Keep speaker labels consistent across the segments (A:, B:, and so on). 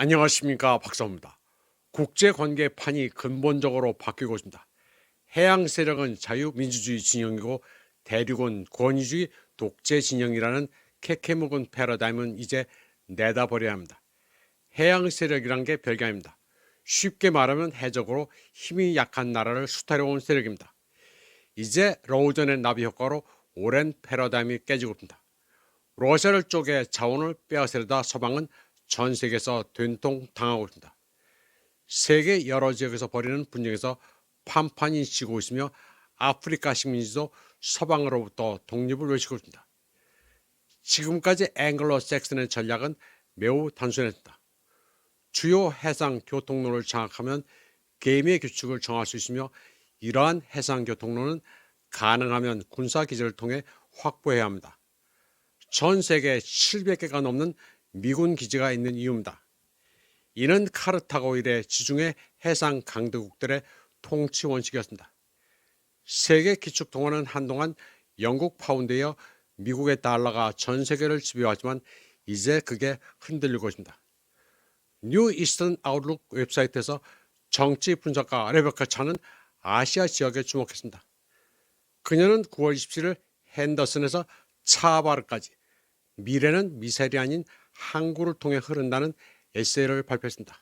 A: 안녕하십니까 박사입니다. 국제관계 판이 근본적으로 바뀌고 있습니다. 해양 세력은 자유민주주의 진영이고 대륙은 권위주의 독재 진영이라는 캐캐 묵은 패러다임은 이제 내다버려야 합니다. 해양 세력이란 게 별게 아닙니다. 쉽게 말하면 해적으로 힘이 약한 나라를 수탈해온 세력입니다. 이제 로우전의 나비 효과로 오랜 패러다임이 깨지고 있습니다. 러시아를 쪼개 자원을 빼앗으려다 서방은 전 세계에서 된통 당하고 있습니다. 세계 여러 지역에서 벌이는 분쟁에서 판판이 지고 있으며 아프리카 식민지도 서방으로부터 독립을 외치고 있습니다. 지금까지 앵글로 섹슨의 전략은 매우 단순했습니다. 주요 해상 교통로를 장악하면 개미의 규칙을 정할 수 있으며 이러한 해상 교통로는 가능하면 군사 기지를 통해 확보해야 합니다. 전 세계 700개가 넘는 미군 기지가 있는 이유입니다. 이는 카르타고 이래 지중해 해상 강대국들의 통치 원칙이었습니다. 세계 기축 동안은 한동안 영국 파운드여 미국의 달러가 전 세계를 지배하지만 이제 그게 흔들리고 있습니다. 뉴 이스턴 아웃룩 웹사이트에서 정치 분석가 레베카 차는 아시아 지역에 주목했습니다. 그녀는 9월 27일 핸더슨에서 차바르까지 미래는 미사일이 아닌 항구를 통해 흐른다는 에세이를 발표했습니다.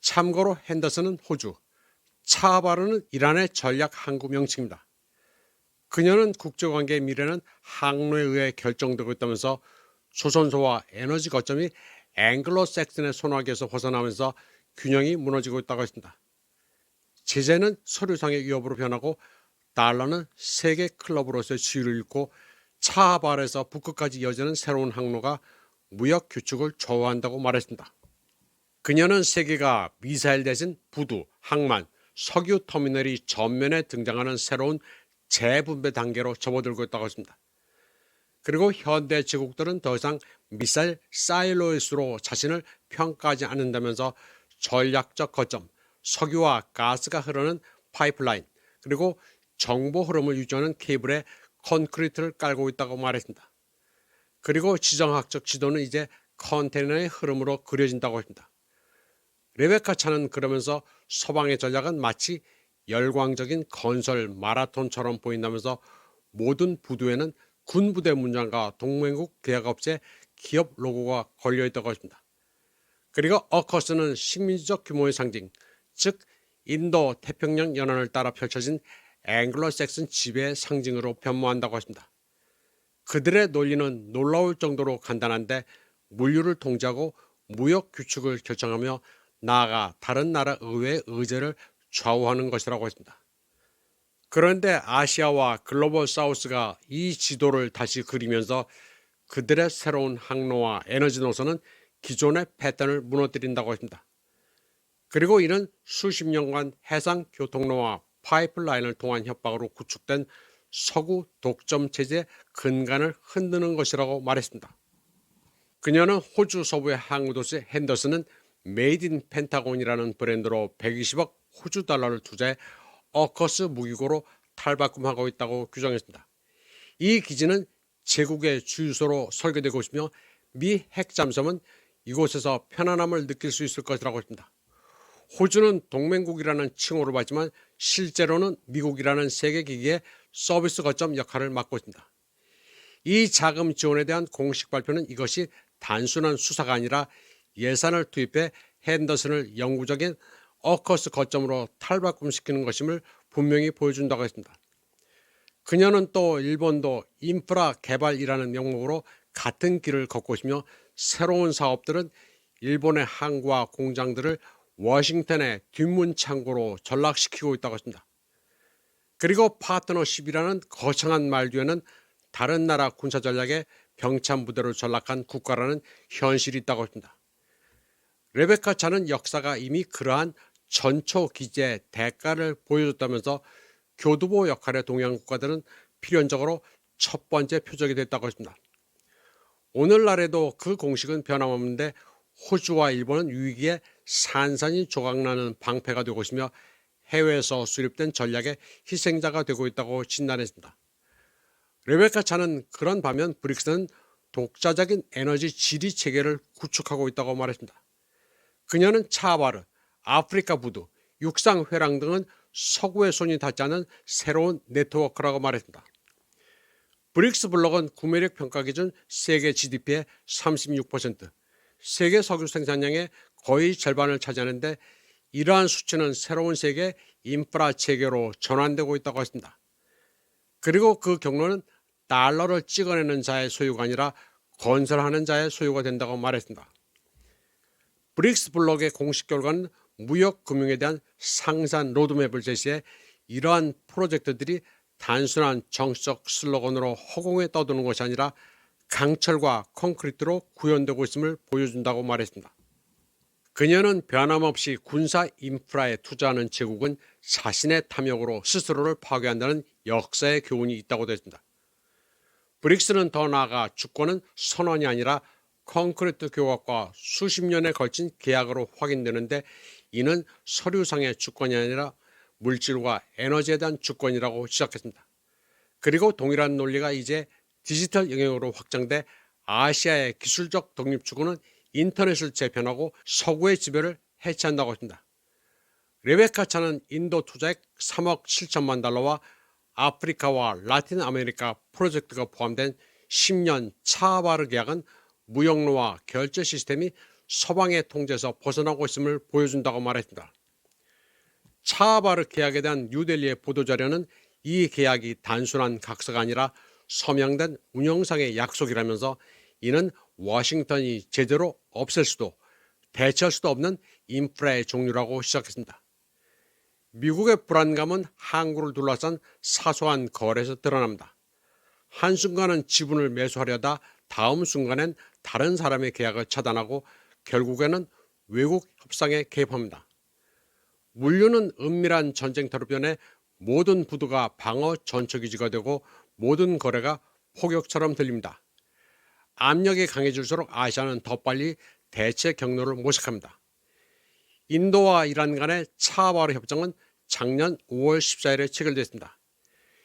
A: 참고로 핸더슨은 호주, 차바르는 이란의 전략 항구 명칭입니다. 그녀는 국제관계의 미래는 항로에 의해 결정되고 있다면서 조선소와 에너지 거점이 앵글로 섹슨의 손아귀에서 벗어나면서 균형이 무너지고 있다고 했습니다. 제재는 서류상의 위협으로 변하고 달러는 세계 클럽으로서의 지위를 잃고 차발에서 북극까지 이어지는 새로운 항로가 무역 규칙을 좌우한다고 말했습니다. 그녀는 세계가 미사일 대신 부두, 항만, 석유 터미널이 전면에 등장하는 새로운 재분배 단계로 접어들고 있다고 했습니다. 그리고 현대 제국들은 더 이상 미사일 사일로이스로 자신을 평가하지 않는다면서 전략적 거점, 석유와 가스가 흐르는 파이프라인, 그리고 정보 흐름을 유지하는 케이블에 콘크리트를 깔고 있다고 말했습니다. 그리고 지정학적 지도는 이제 컨테이너의 흐름으로 그려진다고 했습니다. 레베카 차는 그러면서 서방의 전략은 마치 열광적인 건설 마라톤처럼 보인다면서 모든 부두에는 군부대 문장과 동맹국 계약업체 기업 로고가 걸려 있다고 했습니다. 그리고 어커스는 식민지적 규모의 상징, 즉 인도 태평양 연안을 따라 펼쳐진 앵글로 섹슨 지배의 상징으로 변모한다고 했습니다. 그들의 논리는 놀라울 정도로 간단한데 물류를 통제하고 무역 규칙을 결정하며 나아가 다른 나라 의회의 의제를 좌우하는 것이라고 했습니다. 그런데 아시아와 글로벌 사우스가 이 지도를 다시 그리면서 그들의 새로운 항로와 에너지 노선은 기존의 패턴을 무너뜨린다고 했습니다. 그리고 이는 수십 년간 해상 교통로와 파이프라인을 통한 협박으로 구축된 서구 독점 체제의 근간을 흔드는 것이라고 말했습니다. 그녀는 호주 서부의 항구 도시 핸더슨은 메이드 인 펜타곤이라는 브랜드로 120억 호주 달러를 투자해 어커스 무기고로 탈바꿈하고 있다고 규정했습니다. 이 기지는 제국의 주유소로 설계되고 있으며 미 핵잠수함은 이곳에서 편안함을 느낄 수 있을 것이라고 했습니다. 호주는 동맹국이라는 칭호를 받지만 실제로는 미국이라는 세계기기의 서비스 거점 역할을 맡고 있습니다. 이 자금 지원에 대한 공식 발표는 이것이 단순한 수사가 아니라 예산을 투입해 핸더슨을 영구적인 어커스 거점으로 탈바꿈시키는 것임을 분명히 보여준다고 했습니다. 그녀는 또 일본도 인프라 개발이라는 명목으로 같은 길을 걷고 있으며 새로운 사업들은 일본의 항구와 공장들을 워싱턴의 뒷문 창고로 전락시키고 있다고 했습니다. 그리고 파트너십이라는 거창한 말 뒤에는 다른 나라 군사 전략에 병참 부대로 전락한 국가라는 현실이 있다고 했습니다. 레베카 차는 역사가 이미 그러한 전초 기재의 대가를 보여줬다면서 교두보 역할의 동양 국가들은 필연적으로 첫 번째 표적이 됐다고 했습니다. 오늘날에도 그 공식은 변함없는데 호주와 일본은 위기에 산산이 조각나는 방패가 되고 있으며 해외에서 수립된 전략의 희생자가 되고 있다고 진단했습니다. 레베카 차는 그런 반면 브릭스는 독자적인 에너지 지리 체계를 구축하고 있다고 말했습니다. 그녀는 차바르, 아프리카 부두, 육상 회랑 등은 서구의 손이 닿지 않은 새로운 네트워크라고 말했습니다. 브릭스 블록은 구매력 평가 기준 세계 GDP의 36%, 세계 석유 생산량의 거의 절반을 차지하는데 이러한 수치는 새로운 세계 인프라 체계로 전환되고 있다고 했습니다. 그리고 그 경로는 달러를 찍어내는 자의 소유가 아니라 건설하는 자의 소유가 된다고 말했습니다. 브릭스 블록의 공식 결과는 무역 금융에 대한 상산 로드맵을 제시해 이러한 프로젝트들이 단순한 정치적 슬로건으로 허공에 떠도는 것이 아니라 강철과 콘크리트로 구현되고 있음을 보여준다고 말했습니다. 그녀는 변함없이 군사 인프라에 투자하는 제국은 자신의 탐욕으로 스스로를 파괴한다는 역사의 교훈이 있다고 했습니다. 브릭스는 더 나아가 주권은 선언이 아니라 콘크리트 교각과 수십 년에 걸친 계약으로 확인되는데 이는 서류상의 주권이 아니라 물질과 에너지에 대한 주권이라고 시작했습니다. 그리고 동일한 논리가 이제 디지털 영역으로 확장돼 아시아의 기술적 독립 추구는 인터넷을 재편하고 서구의 지배를 해체한다고 했습니다. 레베카 차는 인도 투자액 3억 7천만 달러와 아프리카와 라틴 아메리카 프로젝트가 포함된 10년 차바르 계약은 무역로와 결제 시스템이 서방의 통제에서 벗어나고 있음을 보여준다고 말했습니다. 차바르 계약에 대한 뉴델리의 보도자료는 이 계약이 단순한 각서가 아니라 서명된 운영상의 약속이라면서 이는 워싱턴이 제대로 없앨 수도 대처할 수도 없는 인프라의 종류라고 시작했습니다. 미국의 불안감은 항구를 둘러싼 사소한 거래에서 드러납니다. 한순간은 지분을 매수하려다 다음 순간엔 다른 사람의 계약을 차단하고 결국에는 외국 협상에 개입합니다. 물류는 은밀한 전쟁터로 변해 모든 부두가 방어 전초기지가 되고 모든 거래가 폭격처럼 들립니다. 압력이 강해질수록 아시아는 더 빨리 대체 경로를 모색합니다. 인도와 이란 간의 차바르 협정은 작년 5월 14일에 체결됐습니다.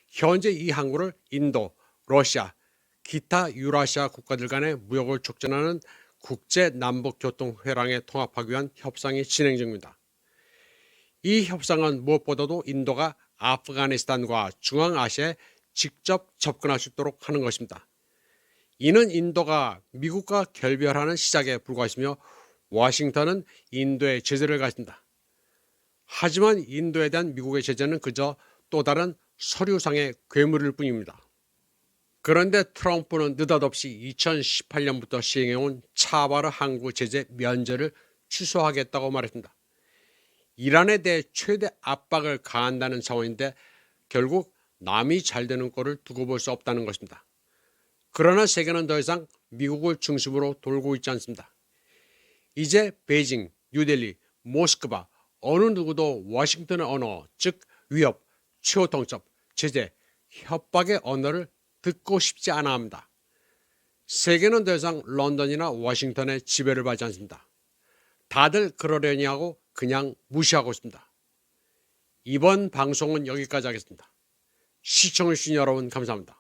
A: 현재 이 항구를 인도, 러시아, 기타 유라시아 국가들 간의 무역을 촉진하는 국제 남북 교통 회랑에 통합하기 위한 협상이 진행 중입니다. 이 협상은 무엇보다도 인도가 아프가니스탄과 중앙아시아에 직접 접근할 수 있도록 하는 것입니다. 이는 인도가 미국과 결별하는 시작에 불과했으며 워싱턴은 인도의 제재를 가진다. 하지만 인도에 대한 미국의 제재는 그저 또 다른 서류상의 괴물일 뿐입니다. 그런데 트럼프는 느닷없이 2018년부터 시행해온 차바르 항구 제재 면제를 취소하겠다고 말했습니다. 이란에 대해 최대 압박을 가한다는 차원인데 결국 남이 잘 되는 꼴을 두고 볼 수 없다는 것입니다. 그러나 세계는 더 이상 미국을 중심으로 돌고 있지 않습니다. 이제 베이징, 뉴델리, 모스크바 어느 누구도 워싱턴의 언어, 즉 위협, 최후 통첩, 제재, 협박의 언어를 듣고 싶지 않아 합니다. 세계는 더 이상 런던이나 워싱턴의 지배를 받지 않습니다. 다들 그러려니 하고 그냥 무시하고 있습니다. 이번 방송은 여기까지 하겠습니다. 시청해주신 여러분 감사합니다.